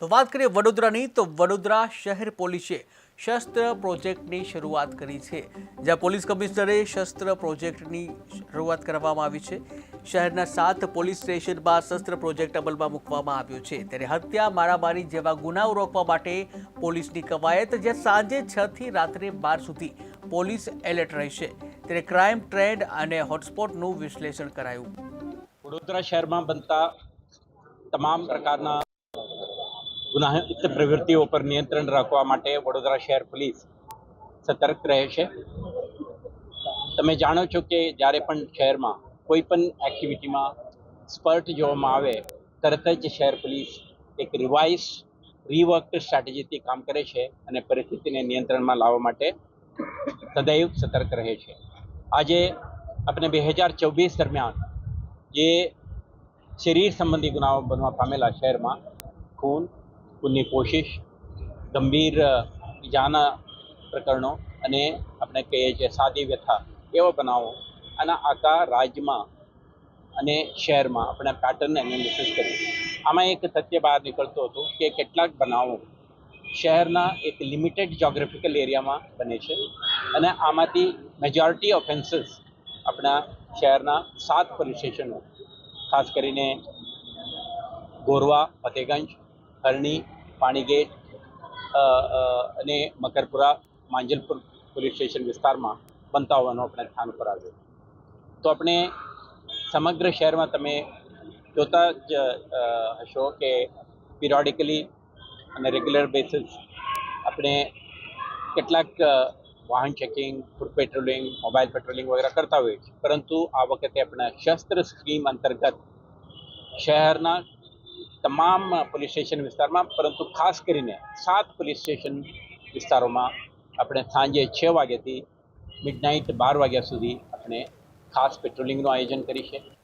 તો વાત કરીએ વડોદરાની, તો વડોદરા શહેર પોલીસે શસ્ત્ર પ્રોજેક્ટની શરૂઆત કરી છે. જ્યાં પોલીસ કમિશનરે શસ્ત્ર પ્રોજેક્ટની શરૂઆત કરવામાં આવી છે. શહેરના સાત પોલીસ સ્ટેશનમાં શસ્ત્ર પ્રોજેક્ટ અમલમાં મૂકવામાં આવ્યો છે. ત્યારે હત્યા, મારામારી જેવા ગુનાઓ રોકવા માટે પોલીસની કવાયત, જ્યાં સાંજે છથી રાત્રે બાર સુધી પોલીસ એલર્ટ રહેશે. ત્યારે ક્રાઇમ ટ્રેન્ડ અને હોટસ્પોટનું વિશ્લેષણ કરાયું. વડોદરા શહેરમાં બનતા તમામ પ્રકારના ગુનાહિત પ્રવૃત્તિઓ પર નિયંત્રણ રાખવા માટે વડોદરા શહેર પોલીસ સતર્ક રહે છે. તમે જાણો છો કે જ્યારે પણ શહેરમાં કોઈ પણ એક્ટિવિટીમાં સ્પર્ટ જોવામાં આવે, તરત જ શહેર પોલીસ એક રિવાઇઝ રીવર્ક સ્ટ્રેટેજીથી કામ કરે છે અને પરિસ્થિતિને નિયંત્રણમાં લાવવા માટે સદૈવ સતર્ક રહે છે. આજે આપણે બે હજાર ચોવીસ દરમિયાન જે શરીર સંબંધી ગુનાઓ બનવા પામેલા શહેરમાં, ખૂન ખૂનની કોશિશ, ગંભીર ઇજાના પ્રકરણો અને આપણે કહીએ છીએ સાદી વ્યથા એવા બનાવો આના આખા રાજ્યમાં અને શહેરમાં આપણે પેટર્ન એનાલિસિસ કર્યું આમાં એક તથ્ય બહાર નીકળતું હતું કે કેટલાક બનાવો શહેરના એક લિમિટેડ જ્યોગ્રાફિકલ એરિયામાં બને છે અને આમાંથી મેજોરિટી ઓફેન્સીસ આપણા શહેરના સાત પોલીસ સ્ટેશનો ખાસ કરીને ગોરવા, ફતેગંજ હરણી પાણીગેટ અને મકરપુરા માંજલપુર પોલીસ સ્ટેશન વિસ્તારમાં બનતા હોવાનું આપણે સ્થાન ઉપર આવ્યું. તો આપણે સમગ્ર શહેરમાં તમે જોતા જ હશો કે પિરોડિકલી અને રેગ્યુલર બેસિસ આપણે કેટલાક વાહન checking, foot patrolling, mobile patrolling વગેરે કરતા હોઈએ છીએ. પરંતુ આ વખતે આપણે શસ્ત્ર સ્કીમ અંતર્ગત શહેરના તમામ પોલીસ સ્ટેશન વિસ્તારમાં, પરંતુ ખાસ કરીને સાત પોલીસ સ્ટેશન વિસ્તારોમાં આપણે સાંજે છ વાગ્યાથી મિડનાઇટ બાર વાગ્યા સુધી આપણે ખાસ પેટ્રોલિંગનું આયોજન કરી છે.